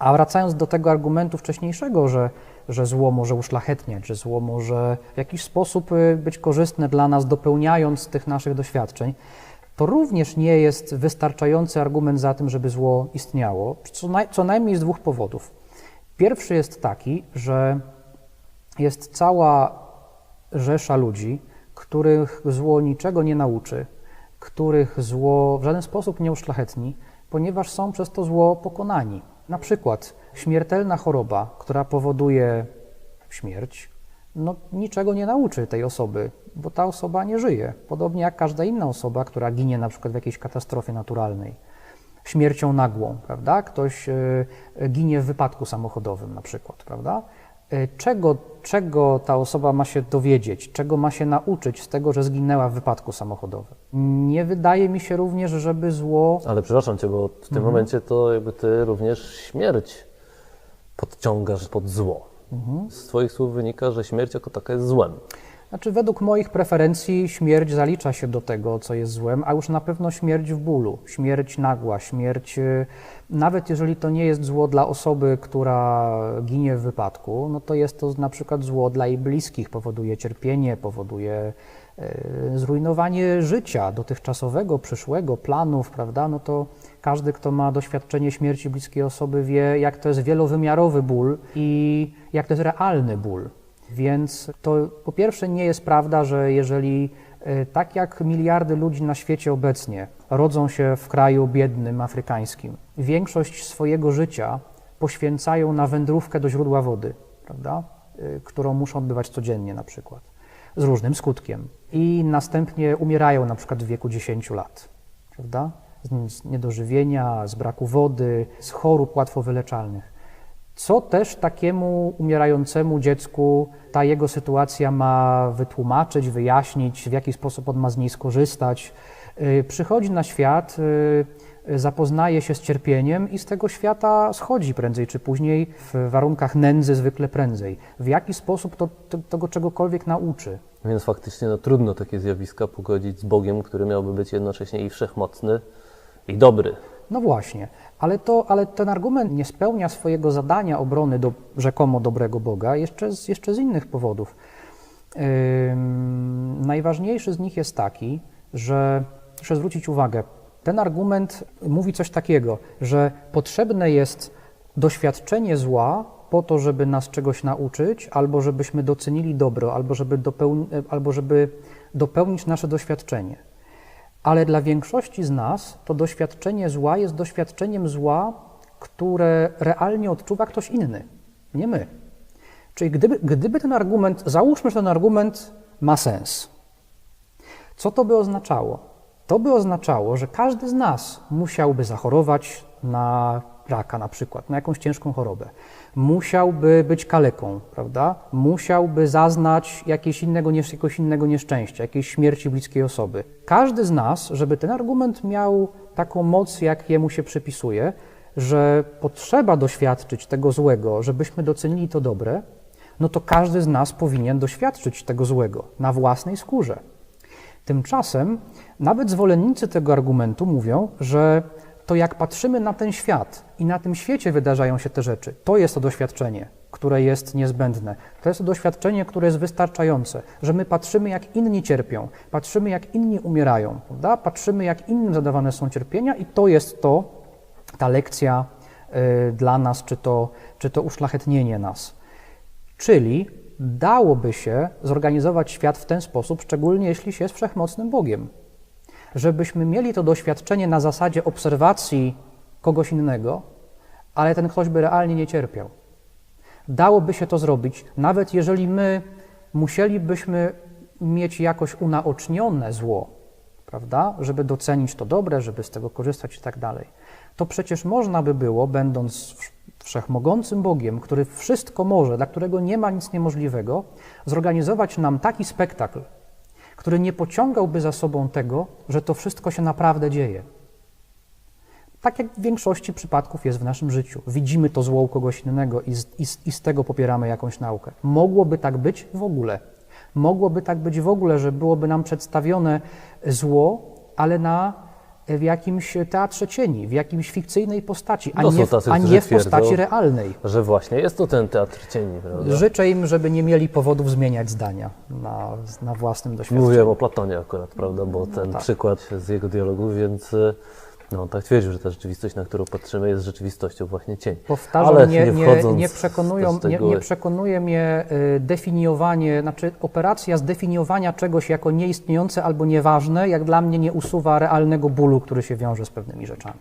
A wracając do tego argumentu wcześniejszego, że, że zło może uszlachetniać, że zło może w jakiś sposób y, być korzystne dla nas, dopełniając tych naszych doświadczeń, to również nie jest wystarczający argument za tym, żeby zło istniało, co, naj, co najmniej z dwóch powodów. Pierwszy jest taki, że jest cała rzesza ludzi, których zło niczego nie nauczy, których zło w żaden sposób nie uszlachetni, ponieważ są przez to zło pokonani. Na przykład śmiertelna choroba, która powoduje śmierć, no, niczego nie nauczy tej osoby, bo ta osoba nie żyje. Podobnie jak każda inna osoba, która ginie na przykład w jakiejś katastrofie naturalnej. Śmiercią nagłą, prawda? Ktoś y, ginie w wypadku samochodowym na przykład, prawda? Y, czego, czego ta osoba ma się dowiedzieć, czego ma się nauczyć z tego, że zginęła w wypadku samochodowym? Nie wydaje mi się również, żeby zło. Ale przepraszam Cię, bo w tym Mhm. momencie to jakby Ty również śmierć podciągasz pod zło. Mhm. Z Twoich słów wynika, że śmierć jako taka jest złem. Znaczy, według moich preferencji śmierć zalicza się do tego, co jest złem, a już na pewno śmierć w bólu, śmierć nagła, śmierć, y, nawet jeżeli to nie jest zło dla osoby, która ginie w wypadku, no to jest to na przykład zło dla jej bliskich, powoduje cierpienie, powoduje y, zrujnowanie życia dotychczasowego, przyszłego, planów, prawda? No to każdy, kto ma doświadczenie śmierci bliskiej osoby, wie, jak to jest wielowymiarowy ból i jak to jest realny ból. Więc to po pierwsze nie jest prawda, że jeżeli e, tak jak miliardy ludzi na świecie obecnie rodzą się w kraju biednym, afrykańskim, większość swojego życia poświęcają na wędrówkę do źródła wody, prawda? E, którą muszą odbywać codziennie na przykład, z różnym skutkiem. I następnie umierają na przykład w wieku 10 lat, prawda? Z- niedożywienia, z braku wody, z chorób łatwo wyleczalnych. Co też takiemu umierającemu dziecku ta jego sytuacja ma wytłumaczyć, wyjaśnić, w jaki sposób on ma z niej skorzystać? Y, Przychodzi na świat, y, zapoznaje się z cierpieniem i z tego świata schodzi prędzej czy później w warunkach nędzy, zwykle prędzej. W jaki sposób to, to, tego czegokolwiek nauczy? Więc faktycznie no, trudno takie zjawiska pogodzić z Bogiem, który miałby być jednocześnie i wszechmocny, i dobry. No właśnie, ale, to, ale ten argument nie spełnia swojego zadania obrony do rzekomo dobrego Boga jeszcze z, jeszcze z innych powodów. Najważniejszy z nich jest taki, że proszę zwrócić uwagę, ten argument mówi coś takiego, że potrzebne jest doświadczenie zła po to, żeby nas czegoś nauczyć, albo żebyśmy docenili dobro, albo żeby, albo żeby dopełnić nasze doświadczenie. Ale dla większości z nas to doświadczenie zła jest doświadczeniem zła, które realnie odczuwa ktoś inny, nie my. Czyli gdyby, gdyby ten argument, załóżmy, że ten argument ma sens, co to by oznaczało? To by oznaczało, że każdy z nas musiałby zachorować na raka na przykład, na jakąś ciężką chorobę. Musiałby być kaleką, prawda? Musiałby zaznać jakieś innego, jakiegoś innego nieszczęścia, jakiejś śmierci bliskiej osoby. Każdy z nas, żeby ten argument miał taką moc, jak jemu się przypisuje, że potrzeba doświadczyć tego złego, żebyśmy docenili to dobre, no to każdy z nas powinien doświadczyć tego złego na własnej skórze. Tymczasem nawet zwolennicy tego argumentu mówią, że to jak patrzymy na ten świat i na tym świecie wydarzają się te rzeczy, to jest to doświadczenie, które jest niezbędne. To jest to doświadczenie, które jest wystarczające, że my patrzymy, jak inni cierpią, patrzymy, jak inni umierają, prawda? patrzymy, jak innym zadawane są cierpienia, i to jest to, ta lekcja y, dla nas, czy to, czy to uszlachetnienie nas. Czyli dałoby się zorganizować świat w ten sposób, szczególnie jeśli się jest wszechmocnym Bogiem. Żebyśmy mieli to doświadczenie na zasadzie obserwacji kogoś innego, ale ten ktoś by realnie nie cierpiał. Dałoby się to zrobić, nawet jeżeli my musielibyśmy mieć jakoś unaocznione zło, prawda, żeby docenić to dobre, żeby z tego korzystać i tak dalej. To przecież można by było, będąc wsz- wszechmogącym Bogiem, który wszystko może, dla którego nie ma nic niemożliwego, zorganizować nam taki spektakl, który nie pociągałby za sobą tego, że to wszystko się naprawdę dzieje. Tak jak w większości przypadków jest w naszym życiu. Widzimy to zło u kogoś innego i z, i, z, i z tego popieramy jakąś naukę. Mogłoby tak być w ogóle. Mogłoby tak być w ogóle, że byłoby nam przedstawione zło, ale na w jakimś teatrze cieni, w jakimś fikcyjnej postaci, a No nie, w, tacy, a nie w postaci realnej. Że właśnie jest to ten teatr cieni, prawda? Życzę im, żeby nie mieli powodów zmieniać zdania na, na własnym doświadczeniu. Mówiłem o Platonie akurat, prawda, bo ten tak. przykład z jego dialogów, więc y, no, tak twierdził, że ta rzeczywistość, na którą patrzymy, jest rzeczywistością właśnie cień. Powtarzam, Ale nie, nie, nie, przekonują, nie, nie przekonuje mnie y, definiowanie, znaczy operacja zdefiniowania czegoś jako nieistniejące albo nieważne, jak dla mnie nie usuwa realnego bólu, który się wiąże z pewnymi rzeczami.